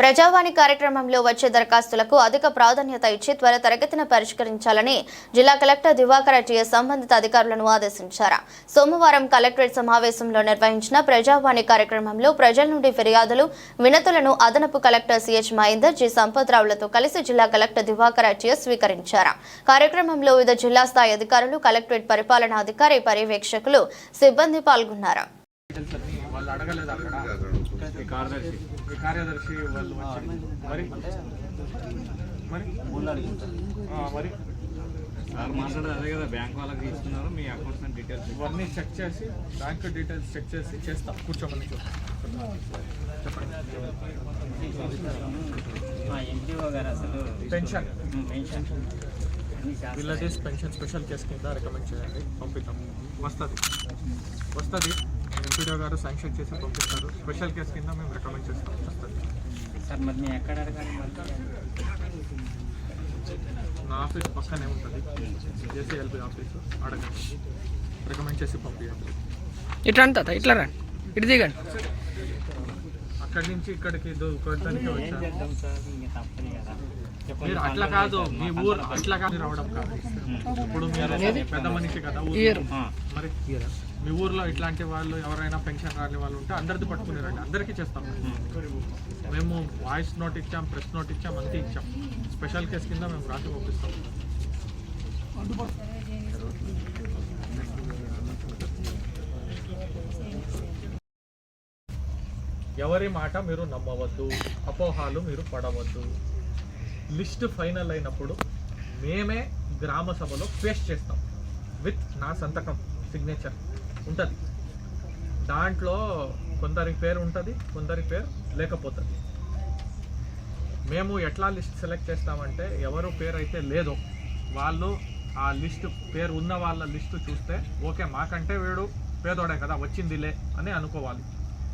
ప్రజావాణి కార్యక్రమంలో వచ్చే దరఖాస్తులకు అధిక ప్రాధాన్యత ఇచ్చి త్వర తరగతిన పరిష్కరించాలని జిల్లా కలెక్టర్ దివాకర్ టీఎస్ సంబంధిత అధికారులను ఆదేశించారు. సోమవారం కలెక్టరేట్ సమావేశంలో నిర్వహించిన ప్రజావాణి కార్యక్రమంలో ప్రజల నుండి ఫిర్యాదులు వినతులను అదనపు కలెక్టర్ సిహెచ్ మహేందర్ జి సంపత్రావులతో కలిసి జిల్లా కలెక్టర్ దివాకర్ టీఎస్ స్వీకరించారు. కార్యక్రమంలో వివిధ జిల్లా స్థాయి అధికారులు కలెక్టరేట్ పరిపాలనాధికారి పర్యవేక్షకులు సిబ్బంది పాల్గొన్నారు. వాళ్ళు అడగలేదు అక్కడ. ఈ కార్యదర్శి ఈ కార్యదర్శి వాళ్ళు వచ్చి మరి? మరి? ఆ, మరి? సార్ మాట్లాడేది అదే కదా బ్యాంక్ వాళ్ళకి తీసుకున్నారు మీ అకౌంట్స్ డీటెయిల్స్ ఇవన్నీ చెక్ చేసి బ్యాంక్ డీటెయిల్స్ చెక్ చేసి చేస్తాం కూర్చోమని చెప్పండి. Pension. Pension. Villages pension special case కింద రికమెండ్ చేయండి. పంపిద్దాం. వస్తుంది. వస్తుంది. ఎంపీడీఓ గారు శాంక్షన్ చేసి పంపిస్తారు. స్పెషల్ కేసు కింద మేము రికమెండ్ చేస్తాం. సార్ మరి మేము ఎక్కడ అడగాలి నా ఆఫీస్ పక్కనే ఉంటుంది. జేసీఎల్బి ఆఫీస్. అడగండి. రికమెండ్ చేసి పంపించండి ఇట్లా తాత ఇట్లా రండి ఇటు దిగండి. అక్కడి నుంచి ఇక్కడికి వచ్చాను కదా. మీరు అట్లా కాదు మీ ఊరు అట్లా కాదు. రావడం కాదు. ఇప్పుడు మీరు పెద్ద మనిషి కదా ఊరు మరి. మీ ఊర్లో ఇట్లాంటి వాళ్ళు ఎవరైనా పెన్షన్ రాని వాళ్ళు ఉంటే అందరిది పట్టుకునేరండి. అందరికీ చేస్తాం మేము. వాయిస్ నోట్ ఇచ్చాం ప్రెస్ నోట్ ఇచ్చాం అంతే ఇచ్చాం. స్పెషల్ కేసు కింద మేము రాసి పంపిస్తాం. ఎవరి మాట మీరు నమ్మవద్దు అపోహాలు మీరు పడవద్దు. లిస్ట్ ఫైనల్ అయినప్పుడు మేమే గ్రామ సభలో పేస్ట్ చేస్తాం. విత్ నా సంతకం సిగ్నేచర్ ఉంటుంది. దాంట్లో కొందరి పేరు ఉంటుంది కొందరి పేరు లేకపోతుంది. మేము ఎట్లా లిస్ట్ సెలెక్ట్ చేస్తామంటే ఎవరు పేరు అయితే లేదో వాళ్ళు ఆ లిస్ట్ పేరు ఉన్న వాళ్ళ లిస్టు చూస్తే ఓకే మాకంటే వీడు పేదోడే కదా వచ్చిందిలే అని అనుకోవాలి.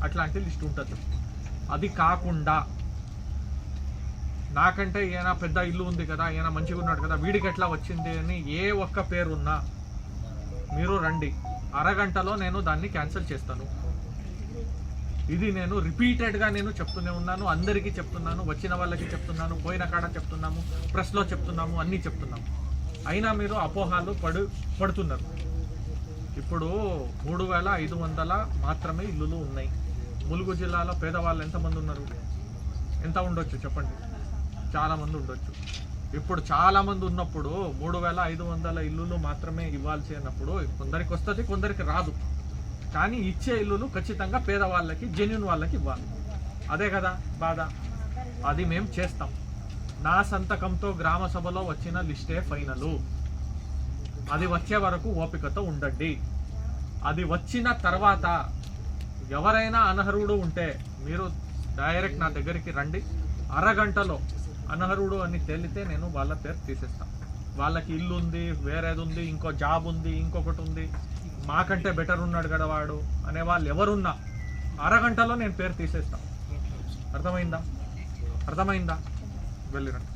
అట్లాంటి లిస్ట్ ఉంటుంది. అది కాకుండా నాకంటే ఈయన పెద్ద ఇల్లు ఉంది కదా ఈయన మంచిగా ఉన్నాడు కదా వీడికి ఎట్లా వచ్చింది అని ఏ ఒక్క పేరు ఉన్నా మీరు రండి. అరగంటలో నేను దాన్ని క్యాన్సిల్ చేస్తాను. ఇది నేను రిపీటెడ్గా నేను చెప్తూనే ఉన్నాను. అందరికీ చెప్తున్నాను వచ్చిన వాళ్ళకి చెప్తున్నాను పోయిన కాడ చెప్తున్నాము ప్రెస్లో చెప్తున్నాము అన్నీ చెప్తున్నాము. అయినా మీరు అపోహాలు పడు పడుతున్నారు. ఇప్పుడు మూడు వేల ఐదు వందల మాత్రమే ఇల్లులు ఉన్నాయి. ములుగు జిల్లాలో పేదవాళ్ళు ఎంతమంది ఉన్నారు? ఎంత ఉండొచ్చు చెప్పండి? చాలామంది ఉండొచ్చు. ఇప్పుడు చాలా మంది ఉన్నప్పుడు మూడు వేల ఐదు వందల ఇల్లులు మాత్రమే ఇవ్వాల్సి అన్నప్పుడు కొందరికి వస్తుంది కొందరికి రాదు. కానీ ఇచ్చే ఇల్లులు ఖచ్చితంగా పేదవాళ్ళకి జెన్యున్ వాళ్ళకి ఇవ్వాలి. అదే కదా బాధ. అది మేము చేస్తాం. నా సంతకంతో గ్రామ సభలో వచ్చిన లిస్టే ఫైనలు. అది వచ్చే వరకు ఓపికతో ఉండండి. అది వచ్చిన తర్వాత ఎవరైనా అనర్హుడు ఉంటే మీరు డైరెక్ట్ నా దగ్గరికి రండి. అరగంటలో అనర్హుడు అని తేలితే నేను వాళ్ళ పేరు తీసేస్తాను వాళ్ళకి ఇల్లు ఉంది వేరేది ఉంది ఇంకో జాబ్ ఉంది ఇంకొకటి ఉంది. మాకంటే బెటర్ ఉన్నాడు కదా వాడు అనే వాళ్ళు ఎవరున్నా అరగంటలో నేను పేరు తీసేస్తాను అర్థమైందా? అర్థమైందా? వెళ్ళిరండి.